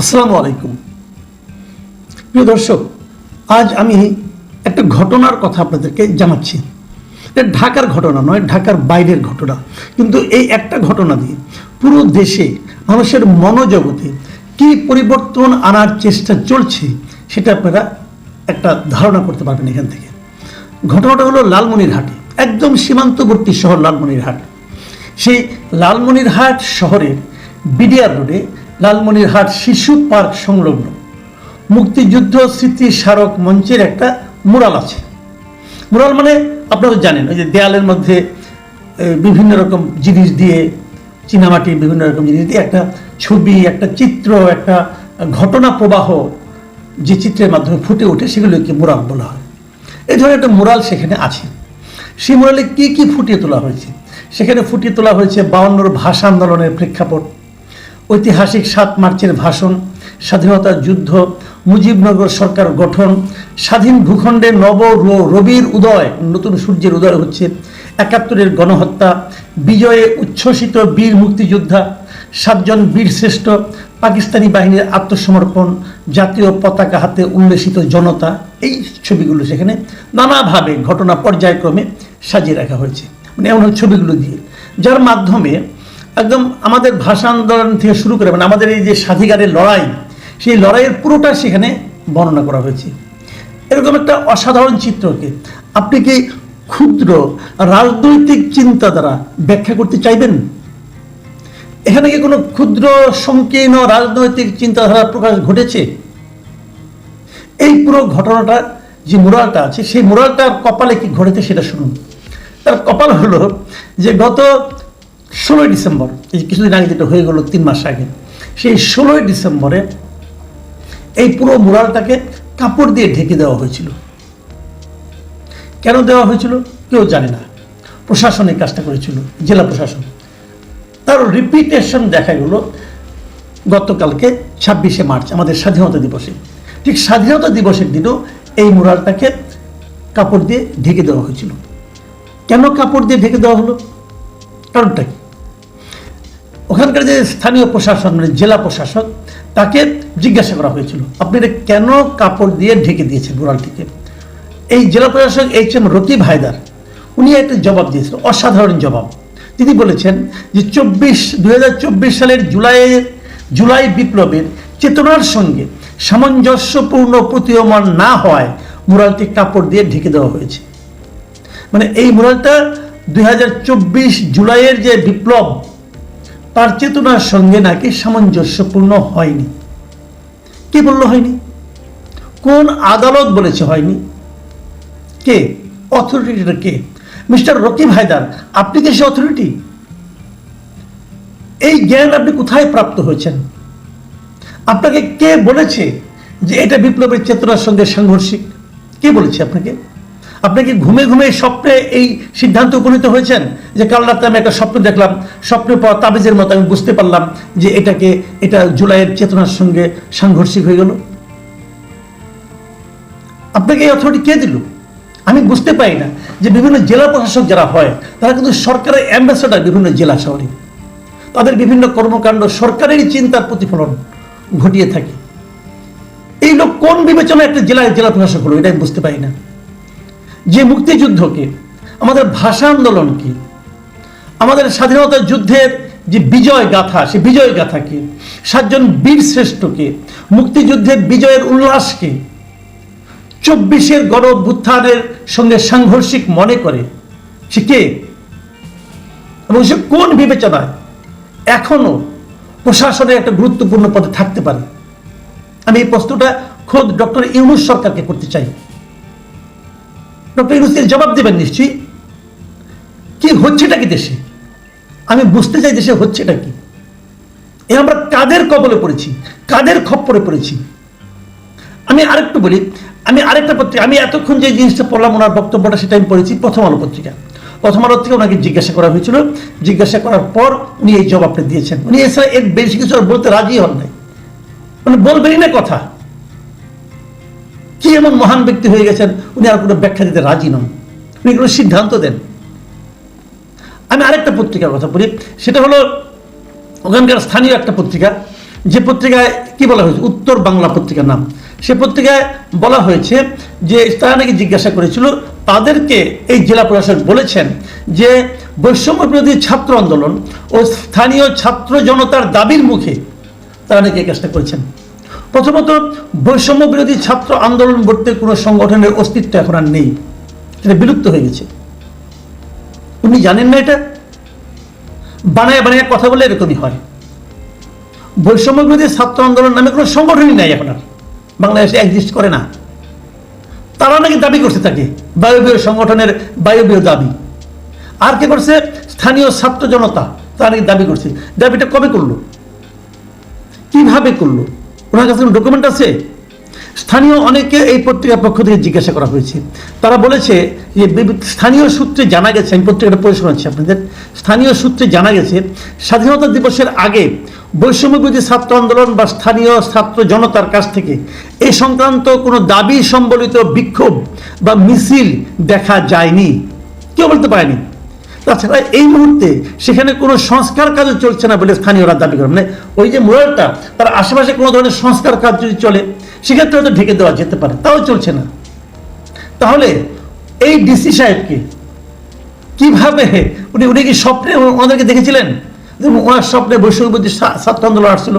আসসালামু আলাইকুম। প্রিয় দর্শক, আজ আমি একটা ঘটনার কথা আপনাদেরকে জানাচ্ছি। এটা ঢাকার ঘটনা নয়, ঢাকার বাইরের ঘটনা। কিন্তু এই একটা ঘটনা দিয়ে পুরো দেশে মানুষের মনোজগতে কি পরিবর্তন আনার চেষ্টা চলছে সেটা আপনারা একটা ধারণা করতে পারবেন এখান থেকে। ঘটনাটা হলো লালমনিরহাটে, একদম সীমান্তবর্তী শহর লালমনিরহাট। সেই লালমনিরহাট শহরের বিডিআর রোডে লালমনিরহাট শিশু পার্ক সংলগ্ন। মুক্তিযুদ্ধ স্মৃতি স্মারক মঞ্চের একটা মুরাল আছে। মুরাল মানে আপনারা জানেন, ওই যে দেয়ালের মধ্যে বিভিন্ন রকম জিনিস দিয়ে চীনামাটি বিভিন্ন রকম জিনিস দিয়ে একটা ছবি, একটা চিত্র, একটা ঘটনা প্রবাহ যে চিত্রের মাধ্যমে ফুটে ওঠে, সেগুলোকে মুরাল বলা হয়। এই ধরনের একটা মুরাল সেখানে আছে। সেই মুরালে কী কী ফুটিয়ে তোলা হয়েছে? সেখানে ফুটিয়ে তোলা হয়েছে বাউন্নর ভাষা আন্দোলনের প্রেক্ষাপট ঐতিহাসিক সাত মার্চের ভাষণ, স্বাধীনতা যুদ্ধ, মুজিবনগর সরকার গঠন, স্বাধীন ভূখণ্ডে নব রবির উদয়, নতুন সূর্যের উদয় হচ্ছে, একাত্তরের গণহত্যা, বিজয়ে উচ্ছ্বসিত বীর মুক্তিযোদ্ধা, সাতজন বীর শ্রেষ্ঠ, পাকিস্তানি বাহিনীর আত্মসমর্পণ, জাতীয় পতাকা হাতে উল্লেসিত জনতা, এই ছবিগুলো সেখানে নানাভাবে ঘটনা পর্যায়ক্রমে সাজিয়ে রাখা হয়েছে। মানে এমন ছবিগুলো দিয়ে, যার মাধ্যমে একদম আমাদের ভাষা আন্দোলন থেকে শুরু করে মানে আমাদের এই যে স্বাধিকারের লড়াই, সেই লড়াইয়ের পুরোটা সেখানে বর্ণনা করা হয়েছে। এরকম একটা অসাধারণ চিত্রকে আপনি কি ক্ষুদ্র রাজনৈতিক চিন্তা দ্বারা ব্যাখ্যা করতে চাইবেন? এখানে কি কোনো ক্ষুদ্র সংকীর্ণ রাজনৈতিক চিন্তাধারা প্রকাশ ঘটেছে? এই পুরো ঘটনাটা যে মুরালটা আছে, সেই মুরালটার কপালে কি ঘটেছে সেটা শুনুন। তার কপাল হলো যে গত ষোলোই ডিসেম্বর, এই কিছুদিন আগে যেটা হয়ে গেল তিন মাস আগে, সেই ষোলোই ডিসেম্বরে এই পুরো মুরালটাকে কাপড় দিয়ে ঢেকে দেওয়া হয়েছিল। কেন দেওয়া হয়েছিল কেউ জানে না। প্রশাসন এই কাজটা করেছিল, জেলা প্রশাসন। তার রিপিটেশন দেখা গেল গতকালকে ছাব্বিশে মার্চ, আমাদের স্বাধীনতা দিবসে। ঠিক স্বাধীনতা দিবসের দিনও এই মুরালটাকে কাপড় দিয়ে ঢেকে দেওয়া হয়েছিল। কেন কাপড় দিয়ে ঢেকে দেওয়া হলো? কারণটা কি? ওখানকার যে স্থানীয় প্রশাসন মানে জেলা প্রশাসক, তাকে জিজ্ঞাসা করা হয়েছিল, আপনি এটা কেন কাপড় দিয়ে ঢেকে দিয়েছেন মুরালটিকে এই জেলা প্রশাসক এইচ এম রকিব হায়দার, উনি একটা জবাব দিয়েছেন, অসাধারণ জবাব। তিনি বলেছেন যে চব্বিশ, দুই সালের জুলাইয়ের জুলাই বিপ্লবের চেতনার সঙ্গে সামঞ্জস্যপূর্ণ প্রতীয়মান না হওয়ায় মুরালটি কাপড় দিয়ে ঢেকে দেওয়া হয়েছে। মানে এই মুরালটা দুই হাজার চব্বিশ জুলাইয়ের যে বিপ্লব তার চেতনার সঙ্গে নাকি সামঞ্জস্যপূর্ণ হয়নি। কে বলল হয়নি? কোন আদালত বলেছে হয়নি? কে? অথরিটিটা কে? মিস্টার রকিব হায়দার, আপনি কি সে অথরিটি? এই জ্ঞান আপনি কোথায় প্রাপ্ত হয়েছেন? আপনাকে কে বলেছে যে এটা বিপ্লবের চেতনার সঙ্গে সাংঘর্ষিক? কে বলেছে আপনাকে? আপনাকে ঘুমে ঘুমে স্বপ্নে এই সিদ্ধান্ত উপনীত হয়েছেন? যে কাল রাতে আমি একটা স্বপ্ন দেখলাম স্বপ্নে পাওয়া তাবিজের মতো আমি বুঝতে পারলাম যে এটাকে, এটা জুলাইয়ের চেতনার সঙ্গে সাংঘর্ষিক হয়ে গেল। আপনাকে এই অথরিটি কে দিল? আমি বুঝতে পারি না যে বিভিন্ন জেলা প্রশাসক যারা হয়, তারা কিন্তু সরকারের অ্যাম্বাসেডার বিভিন্ন জেলা শহরে। তাদের বিভিন্ন কর্মকাণ্ড সরকারেরই চিন্তার প্রতিফলন ঘটিয়ে থাকে। এই লোক কোন বিবেচনায় একটা জেলায় জেলা প্রশাসক হলো এটা আমি বুঝতে পারি না। যে মুক্তিযুদ্ধকে আমাদের ভাষা আন্দোলনকে আমাদের স্বাধীনতা যুদ্ধের যে বিজয় গাথা, সে বিজয় গাথাকে সাতজন বীর শ্রেষ্ঠকে মুক্তিযুদ্ধের বিজয়ের উল্লাসকে চব্বিশের গণ অভ্যুত্থানের সঙ্গে সাংঘর্ষিক মনে করে সে কে? এবং সে কোন বিবেচনায় এখনও প্রশাসনের একটা গুরুত্বপূর্ণ পদে থাকতে পারে? আমি এই প্রশ্নটা খোদ ডক্টর ইউনুস সরকারকে করতে চাই। ডক্টর ইউনুস জবাব দেবেন নিশ্চয়ই। কি হচ্ছেটা কি দেশে? আমি বুঝতে চাই দেশে হচ্ছেটা কি। এ আমরা কাদের কবলে পড়েছি, কাদের খপ্পরে পড়েছি? আমি আরেকটু বলি, আমি আরেকটা পত্রিকা, আমি এতক্ষণ যে জিনিসটা পড়লাম, ওনার বক্তব্যটা সেটা আমি পড়েছি প্রথম আলো পত্রিকা। প্রথম আলো থেকে ওনাকে জিজ্ঞাসা করা হয়েছিল। জিজ্ঞাসা করার পর উনি এই জবাবটা দিয়েছেন। উনি এছাড়া এর বেশি কিছু বলতে রাজি হন নাই। মানে বলবেনই না কথা। কি এমন মহান ব্যক্তি হয়ে গেছেন? উনি আর কোনো ব্যাখ্যা দিতে রাজি নন। উনি কোনো সিদ্ধান্ত দেন। আমি আরেকটা পত্রিকার কথা বলি। সেটা হলো ওখানকার স্থানীয় একটা পত্রিকা। যে পত্রিকায় কি বলা হয়েছে? উত্তর বাংলা পত্রিকার নাম। সে পত্রিকায় বলা হয়েছে যে তারা নাকি জিজ্ঞাসা করেছিল, তাদেরকে এই জেলা প্রশাসক বলেছেন যে বৈষম্য বিরোধী ছাত্র আন্দোলন ও স্থানীয় ছাত্র জনতার দাবির মুখে তারা নাকি এই কাজটা করেছেন। প্রথমত বৈষম্য বিরোধী ছাত্র আন্দোলন বলতে কোনো সংগঠনের অস্তিত্ব এখন আর নেই। এটা বিলুপ্ত হয়ে গেছে। উনি জানেন না এটা? বানায় বানায় কথা বলে এরকমই হয়। বৈষম্য বিরোধী ছাত্র আন্দোলন নামে কোনো সংগঠনই নাই এখন আর। বাংলাদেশে এক্সিস্ট করে না। তারা নাকি দাবি করতে থাকে বায়বীয় সংগঠনের বায়বীয় দাবি। আর কে করছে? স্থানীয় ছাত্র জনতা। তারা নাকি দাবি করছে। দাবিটা কবে করল? কীভাবে করল? ওনার কাছে কোনো ডকুমেন্ট আছে? স্থানীয় অনেকে এই পত্রিকার পক্ষ থেকে জিজ্ঞাসা করা হয়েছে। তারা বলেছে যে স্থানীয় সূত্রে জানা গেছে, আমি পত্রিকাটা পড়ে শোনাচ্ছি আপনাদের। স্থানীয় সূত্রে জানা গেছে, স্বাধীনতা দিবসের আগে বৈষম্য বিরোধী ছাত্র আন্দোলন বা স্থানীয় ছাত্র জনতার কাছ থেকে এই সংক্রান্ত কোনো দাবি, সম্বলিত বিক্ষোভ বা মিছিল দেখা যায়নি। কেউ বলতে পারেনি। তাছাড়া এই মুহূর্তে সেখানে কোনো সংস্কার কাজও চলছে না বলে স্থানীয়রা দাবি করে মানে ওই যে মুরালটা তার আশেপাশে কোনো ধরনের সংস্কার কাজ যদি চলে, সেক্ষেত্রে হয়তো ঢেকে দেওয়া যেতে পারে, তাও চলছে না। তাহলে এই ডিসি সাহেবকে কীভাবে, উনি উনি কি স্বপ্নে ওনাদেরকে দেখেছিলেন? ওনার স্বপ্নে বৈষম্যবুদ্ধি ছাত্র আন্দোলন আসছিল।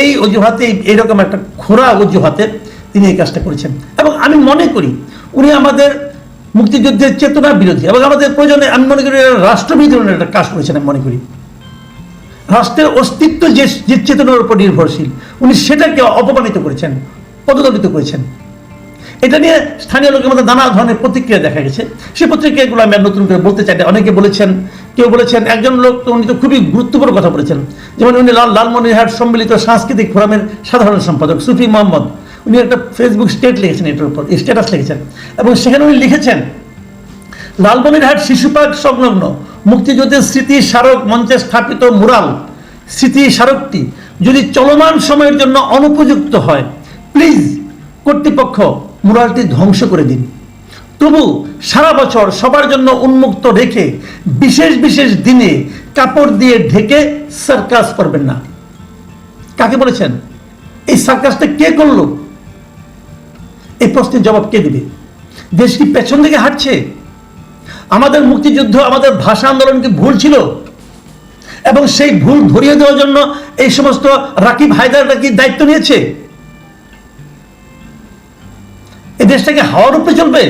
এই অজুহাতে এইরকম একটা খোরা অজুহাতে তিনি এই কাজটা করেছেন। এবং আমি মনে করি, উনি আমাদের মুক্তিযুদ্ধের চেতনা বিরোধী। এবং আমাদের প্রয়োজনে আমি মনে করি রাষ্ট্রবিরোধী একটা কাজ করেছেন, আমি মনে করি। রাষ্ট্রের অস্তিত্ব যে যে চেতনার উপর নির্ভরশীল, উনি সেটাকে অপমানিত করেছেন, পদদলিত করেছেন। এটা নিয়ে স্থানীয় লোকের মধ্যে নানা ধরনের প্রতিক্রিয়া দেখা গেছে। সেই প্রতিক্রিয়াগুলো আমি আর নতুন করে বলতে চাই না। অনেকে বলেছেন, কেউ বলেছেন, একজন লোক তো উনি তো খুবই গুরুত্বপূর্ণ কথা বলেছেন। যেমন উনি লাল, লালমনিরহাট সম্মিলিত সাংস্কৃতিক ফোরামের সাধারণ সম্পাদক সুফি মোহাম্মদ। উনি একটা ফেসবুক স্টেট লিখেছেন এটার উপর স্ট্যাটাস লিখেছেন। এবং সেখানে উনি লিখেছেন, লালমনিরহাট শিশু পার্ক সংলগ্ন মুক্তিযুদ্ধের স্মৃতি স্মারক মঞ্চে স্থাপিত মুরাল, স্মৃতি স্মারকটি যদি চলমান সময়ের জন্য অনুপযুক্ত হয় প্লিজ কর্তৃপক্ষ মুরালটি ধ্বংস করে দিন। তবু সারা বছর সবার জন্য উন্মুক্ত রেখে বিশেষ বিশেষ দিনে কাপড় দিয়ে ঢেকে সার্কাস করবেন না। কাকে বলেছেন? এই সার্কাসটা কে করল? এই প্রশ্নের জবাব কে দিবে? দেশ কি পেছন দিকে হাঁটছে? আমাদের মুক্তিযুদ্ধ, আমাদের ভাষা আন্দোলন কি ভুল ছিল? এবং সেই ভুল ধরিয়ে দেওয়ার জন্য এই সমস্ত রাকিব হায়দাররা কি দায়িত্ব নিয়েছে? এই দেশটাকে হাওয়ার উপরে চলবে?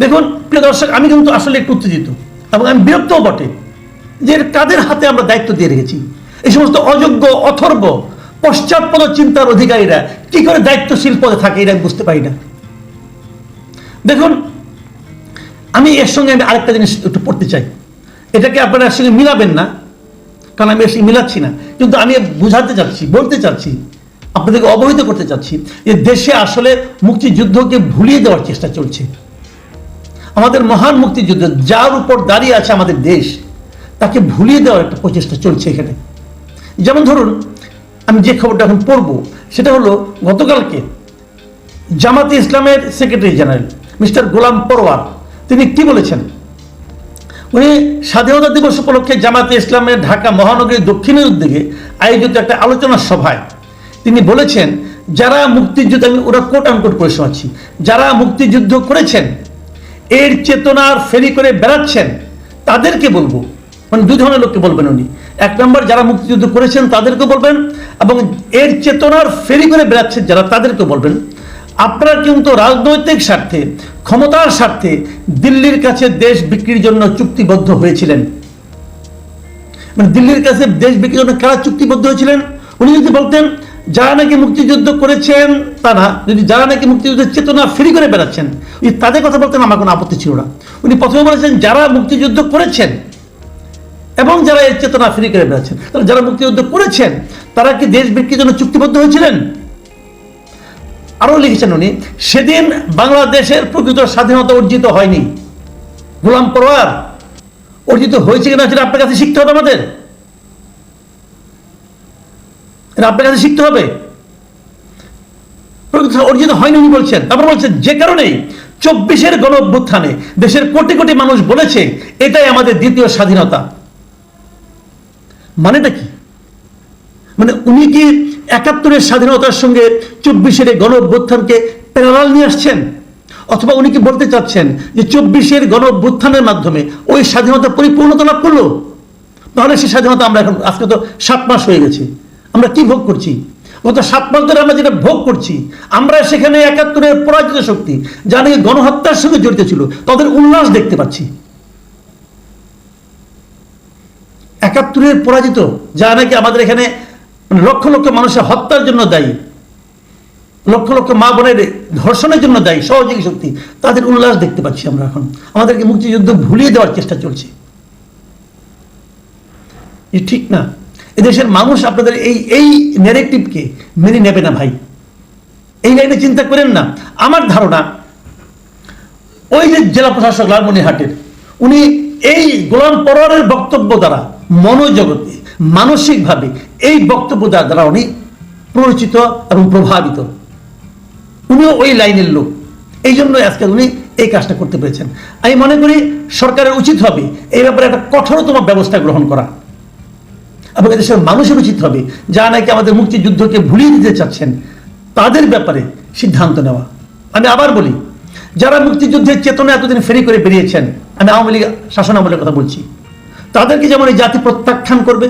দেখুন, প্রিয় দর্শক, আমি কিন্তু আসলে একটু উত্তেজিত এবং আমি বিরক্তও বটে যে কাদের হাতে আমরা দায়িত্ব দিয়ে রেখেছি? এই সমস্ত অযোগ্য, অথর্ব পশ্চাৎপদ চিন্তার অধিকারীরা কি করে দায়িত্বশীল পদে থাকে এটা আমি বুঝতে পারি না। দেখুন, আমি এর সঙ্গে আমি আরেকটা জিনিস একটু পড়তে চাই। এটাকে আপনারা এর সঙ্গে মিলাবেন না, কারণ আমি এর সঙ্গে মিলাচ্ছি না। কিন্তু আমি বুঝাতে চাচ্ছি, বলতে চাচ্ছি, আপনাদেরকে অবহিত করতে চাচ্ছি যে দেশে আসলে মুক্তিযুদ্ধকে ভুলিয়ে দেওয়ার চেষ্টা চলছে। আমাদের মহান মুক্তিযুদ্ধ যার উপর দাঁড়িয়ে আছে আমাদের দেশ, তাকে ভুলিয়ে দেওয়ার একটা প্রচেষ্টা চলছে এখানে। যেমন ধরুন আমি যে খবরটা এখন পড়ব, সেটা হলো গতকালকে জামাতে ইসলামের secretary general, mister Golam Parwar তিনি কি বলেছেন? উনি স্বাধীনতা দিবস উপলক্ষে জামাতে ইসলামের ঢাকা মহানগরীর দক্ষিণের উদ্যোগে আয়োজিত একটা আলোচনা সভায় তিনি বলেছেন, যারা মুক্তিযুদ্ধ, আমি ওরা কোট আনকোট করে শোনাচ্ছি, যারা মুক্তিযুদ্ধ করেছেন, এর চেতনার ফেরি করে বেড়াচ্ছেন, তাদেরকে বলব মানে দুই ধরনের লোককে বলবেন উনি। এক নম্বর, যারা মুক্তিযুদ্ধ করেছেন তাদেরকে বলবেন এবং এর চেতনার ফেরি করে বেড়াচ্ছেন যারা তাদেরকে বলবেন। আপনারা কিন্তু রাজনৈতিক স্বার্থে, ক্ষমতার স্বার্থে দিল্লির কাছে দেশ বিক্রির জন্য চুক্তিবদ্ধ হয়েছিলেন? মানে দিল্লির কাছে দেশ বিক্রির জন্য কারা চুক্তিবদ্ধ হয়েছিলেন? উনি যদি বলতেন, যারা নাকি মুক্তিযুদ্ধ করেছেন তারা যদি যারা নাকি মুক্তিযুদ্ধের চেতনা ফ্রি করে বেড়াচ্ছেন তাদের কথা বলতেন, আমার কোনো আপত্তি ছিল না। উনি প্রথমে বলেছেন, যারা মুক্তিযুদ্ধ করেছেন এবং যারা এই চেতনা ফ্রি করে বেড়াচ্ছেন তাহলে যারা মুক্তিযুদ্ধ করেছেন, তারা কি দেশ বিক্রির জন্য চুক্তিবদ্ধ হয়েছিলেন? আরও লিখেছেন উনি, সেদিন বাংলাদেশের প্রকৃত স্বাধীনতা অর্জিত হয়নি। গোলাম পরোয়ার, অর্জিত হয়েছে কিনা সেটা আপনার কাছে শিখতে হবে আমাদের। এটা আপনার কাছে শিখতে হবে। প্রকৃত অর্জিত হয়নি উনি বলছেন। তারপর বলছেন, যে কারণেই চব্বিশের গণ অভ্যুত্থানে দেশের কোটি কোটি মানুষ বলেছে, এটাই আমাদের দ্বিতীয় স্বাধীনতা। মানেটা কি? মানে উনি কি একাত্তরের স্বাধীনতার সঙ্গে চব্বিশের এই গণ অভ্যুত্থানকে প্যারালাল নিয়ে আসছেন? অথবা উনি কি বলতে চাচ্ছেন যে চব্বিশের গণ অভ্যুত্থানের মাধ্যমে ওই স্বাধীনতা পরিপূর্ণতা লাভ করল? তাহলে সেই স্বাধীনতা আমরা এখন, আজকে তো সাত মাস হয়ে গেছে। আমরা কি ভোগ করছি? গত সাত মাস ধরে আমরা যেটা ভোগ করছি, আমরা সেখানে একাত্তরের পরাজিত শক্তি যা নাকি গণহত্যার সঙ্গে জড়িত ছিল, তাদের উল্লাস দেখতে পাচ্ছি। একাত্তরের পরাজিত, যা নাকি আমাদের এখানে মানে লক্ষ লক্ষ মানুষের হত্যার জন্য দায়ী, লক্ষ লক্ষ মা বোনের ধর্ষণের জন্য দায়ী, সহযোগী শক্তি, তাদের উল্লাস দেখতে পাচ্ছি আমরা এখন। আমাদেরকে মুক্তিযুদ্ধ ভুলিয়ে দেওয়ার চেষ্টা চলছে। ঠিক না। এদেশের মানুষ আপনাদের এই এই ন্যারেটিভকে মেনে নেবে না ভাই। এই লাইনে চিন্তা করেন না। আমার ধারণা, ওই যে জেলা প্রশাসক লালমনিহাটের উনি এই গোলাম পরোয়ারের বক্তব্য দ্বারা মনোজগতে, মানসিকভাবে এই বক্তব্য দ্বারা উনি প্ররোচিত এবং প্রভাবিত। উনিও ওই লাইনের লোক। এই জন্য আজকে উনি এই কাজটা করতে পেরেছেন। আমি মনে করি সরকারের উচিত হবে এই ব্যাপারে একটা কঠোরতম ব্যবস্থা গ্রহণ করা। এবং এদেশের মানুষের উচিত হবে যা নাকি আমাদের মুক্তিযুদ্ধকে ভুলিয়ে দিতে চাচ্ছেন, তাদের ব্যাপারে সিদ্ধান্ত নেওয়া। আমি আবার বলি, যারা মুক্তিযুদ্ধের চেতনা এতদিন ফেরি করে বেরিয়েছেন, আমি আওয়ামী লীগ শাসন আমলের কথা বলছি। তাদেরকে যেমন এই জাতি প্রত্যাখ্যান করবে,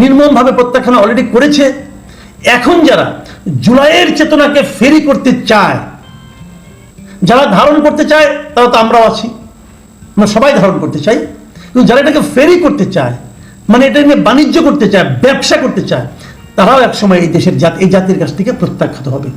নির্মমভাবে প্রত্যাখ্যান অলরেডি করেছে, এখন যারা জুলাইয়ের চেতনাকে ফেরি করতে চায়, যারা ধারণ করতে চায়, তারা তো আমরাও আছি, আমরা সবাই ধারণ করতে চাই, কিন্তু যারা এটাকে ফেরি করতে চায় মানে এটা নিয়ে বাণিজ্য করতে চায়, ব্যবসা করতে চায়, তারাও একসময় এই দেশের জাতি, এই জাতির কাছ থেকে প্রত্যাখ্যাত হবে।